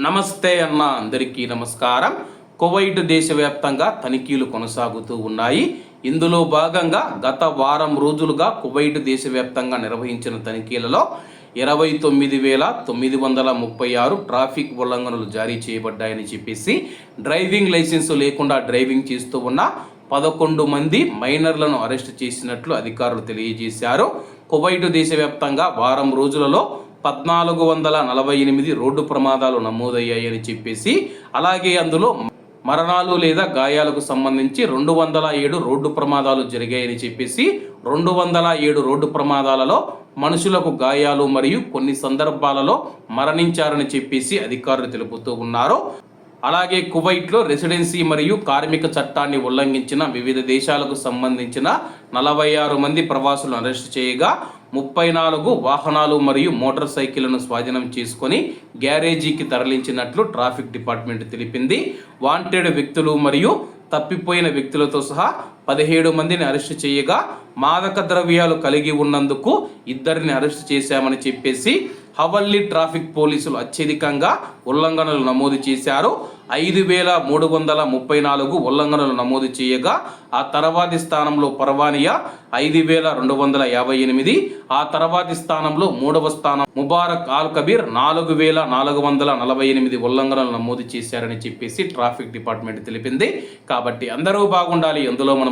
నమస్తే అన్న అందరికీ నమస్కారం. కువైట్ దేశవ్యాప్తంగా తనిఖీలు కొనసాగుతూ ఉన్నాయి. ఇందులో భాగంగా గత వారం రోజులుగా కువైట్ దేశవ్యాప్తంగా నిర్వహించిన తనిఖీలలో ఇరవై తొమ్మిది వేల తొమ్మిది వందల ముప్పై ఆరు ట్రాఫిక్ ఉల్లంఘనలు జారీ చేయబడ్డాయని చెప్పేసి డ్రైవింగ్ లైసెన్సు లేకుండా డ్రైవింగ్ చేస్తూ ఉన్న పదకొండు మంది మైనర్లను అరెస్ట్ చేసినట్లు అధికారులు తెలియజేశారు. కువైట్ దేశవ్యాప్తంగా వారం రోజులలో పద్నాలుగు వందల నలభై ఎనిమిది రోడ్డు ప్రమాదాలు నమోదయ్యాయని చెప్పేసి అలాగే అందులో మరణాలు లేదా గాయాలకు సంబంధించి రెండు వందల ఏడు రోడ్డు ప్రమాదాలు జరిగాయని చెప్పేసి రెండు వందల ఏడు రోడ్డు ప్రమాదాలలో మనుషులకు గాయాలు మరియు కొన్ని సందర్భాలలో మరణించారని చెప్పేసి అధికారులు తెలుపుతూ ఉన్నారు. అలాగే కువైట్లో రెసిడెన్సీ మరియు కార్మిక చట్టాన్ని ఉల్లంఘించిన వివిధ దేశాలకు సంబంధించిన నలభై ఆరు మంది ప్రవాసులను అరెస్ట్ చేయగా ముప్పై నాలుగు వాహనాలు మరియు మోటార్ సైకిళ్ళను స్వాధీనం చేసుకొని గ్యారేజీకి తరలించినట్లు ట్రాఫిక్ డిపార్ట్మెంట్ తెలిపింది. వాంటెడ్ వ్యక్తులు మరియు తప్పిపోయిన వ్యక్తులతో సహా పదిహేడు మందిని అరెస్ట్ చేయగా మాదక ద్రవ్యాలు కలిగి ఉన్నందుకు ఇద్దరిని అరెస్ట్ చేశామని చెప్పేసి హవల్లీ ట్రాఫిక్ పోలీసులు అత్యధికంగా ఉల్లంఘనలు నమోదు చేశారు. ఐదు వేల మూడు వందల ముప్పై నాలుగు ఉల్లంఘనలు నమోదు చేయగా ఆ తర్వాతి స్థానంలో పర్వానియా ఐదు వేల రెండు వందల యాభై ఎనిమిది ఆ తర్వాతి స్థానంలో మూడవ స్థానం ముబారక్ ఆల్ కబీర్ నాలుగు వేల నాలుగు వందల నలభై ఎనిమిది ఉల్లంఘనలు నమోదు చేశారని చెప్పేసి ట్రాఫిక్ డిపార్ట్మెంట్ తెలిపింది. కాబట్టి అందరూ బాగుండాలి అందులో మనం